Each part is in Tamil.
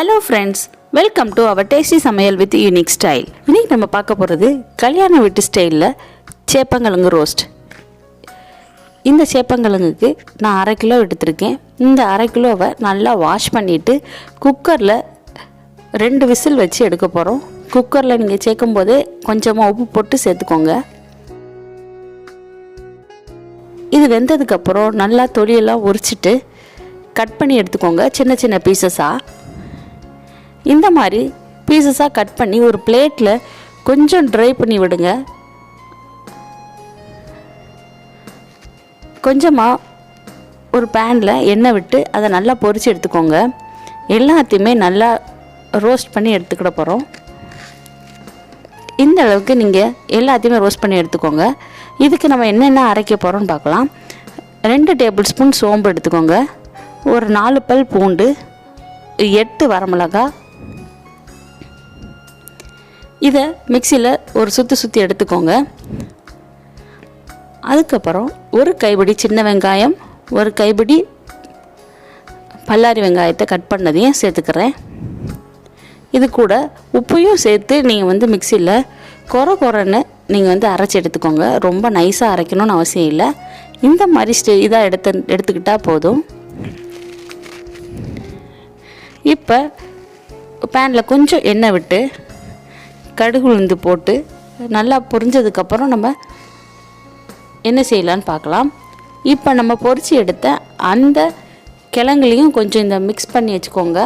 Hello friends welcome to our tasty சமையல் வித் யூனிக் ஸ்டைல் இன்னைக்கு நம்ம பார்க்க போகிறது கல்யாண வீட்டு ஸ்டைலில் சேப்பங்கிழங்கு ரோஸ்ட் இந்த சேப்பங்கிழங்குக்கு நான் அரை கிலோ எடுத்திருக்கேன். இந்த அரை கிலோவை நல்லா வாஷ் பண்ணிவிட்டு குக்கரில் ரெண்டு விசில் வச்சு எடுக்க போகிறோம் குக்கரில் நீங்கள் சேர்க்கும் போதே கொஞ்சமாக உப்பு போட்டு சேர்த்துக்கோங்க. இது வெந்ததுக்கப்புறம் நல்லா தொலியெல்லாம் உரிச்சிட்டு கட் பண்ணி எடுத்துக்கோங்க. சின்ன சின்ன பீசஸாக இந்த மாதிரி பீசஸாக கட் பண்ணி ஒரு பிளேட்டில் கொஞ்சம் ட்ரை பண்ணி விடுங்க. கொஞ்சமாக ஒரு பேனில் எண்ணெய் விட்டு அதை நல்லா பொரித்து எடுத்துக்கோங்க. எல்லாத்தையுமே நல்லா ரோஸ்ட் பண்ணி எடுத்துக்கிட போகிறோம் இந்த அளவுக்கு நீங்கள் எல்லாத்தையுமே ரோஸ்ட் பண்ணி எடுத்துக்கோங்க. இதுக்கு நம்ம என்னென்ன அரைக்க போகிறோம்னு பார்க்கலாம். ரெண்டு டேபிள் ஸ்பூன் சோம்பு எடுத்துக்கோங்க. ஒரு நாலு பல் பூண்டு எட்டு வரமிளகா இதை மிக்சியில் ஒரு சுற்றி சுற்றி எடுத்துக்கோங்க. அதுக்கப்புறம் ஒரு கைப்பிடி சின்ன வெங்காயம் ஒரு கைப்பிடி பல்லாரி வெங்காயத்தை கட் பண்ணதையும் சேர்த்துக்கிறேன். இது கூட உப்பையும் சேர்த்து நீங்கள் வந்து மிக்சியில் குறை குறைன்னு நீங்கள் வந்து அரைச்சி எடுத்துக்கோங்க. ரொம்ப நைஸாக அரைக்கணும்னு அவசியம் இல்லை. இந்த மாதிரி ஸ்டே இதாக எடுத்து எடுத்துக்கிட்டால் போதும். இப்போ பேனில் கொஞ்சம் எண்ணெய் விட்டு கடுகு உளுந்து போட்டு நல்லா பொரிஞ்சதுக்கப்புறம் நம்ம என்ன செய்யலான்னு பார்க்கலாம். இப்போ நம்ம பொரித்து எடுத்த அந்த கிழங்குலையும் கொஞ்சம் இந்த மிக்ஸ் பண்ணி வச்சுக்கோங்க.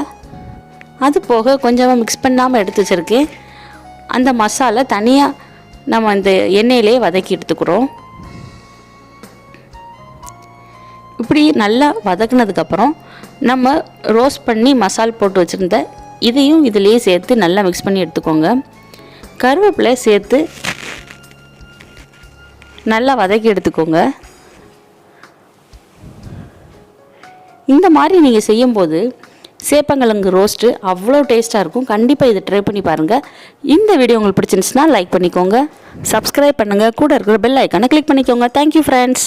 அது போக கொஞ்சமாக மிக்ஸ் பண்ணாமல் எடுத்து வச்சுருக்கேன். அந்த மசாலா தனியாக நம்ம அந்த எண்ணெயிலே வதக்கி எடுத்துக்கிறோம். இப்படி நல்லா வதக்குனதுக்கப்புறம் நம்ம ரோஸ்ட் பண்ணி மசால் போட்டு வச்சுருந்த இதையும் இதிலேயே சேர்த்து நல்லா மிக்ஸ் பண்ணி எடுத்துக்கோங்க. கருவேப்பிலை சேர்த்து நல்லா வதக்கி எடுத்துக்கோங்க. இந்த மாதிரி நீங்கள் செய்யும்போது சேப்பங்கிழங்கு ரோஸ்ட்டு அவ்வளோ டேஸ்ட்டாக இருக்கும். கண்டிப்பாக இதை ட்ரை பண்ணி பாருங்கள் இந்த வீடியோ உங்களுக்கு பிடிச்சிருந்துச்சுன்னா லைக் பண்ணிக்கோங்க. சப்ஸ்கிரைப் பண்ணுங்கள் கூட இருக்கிற பெல் ஐக்கானை கிளிக் பண்ணிக்கோங்க. Thank you friends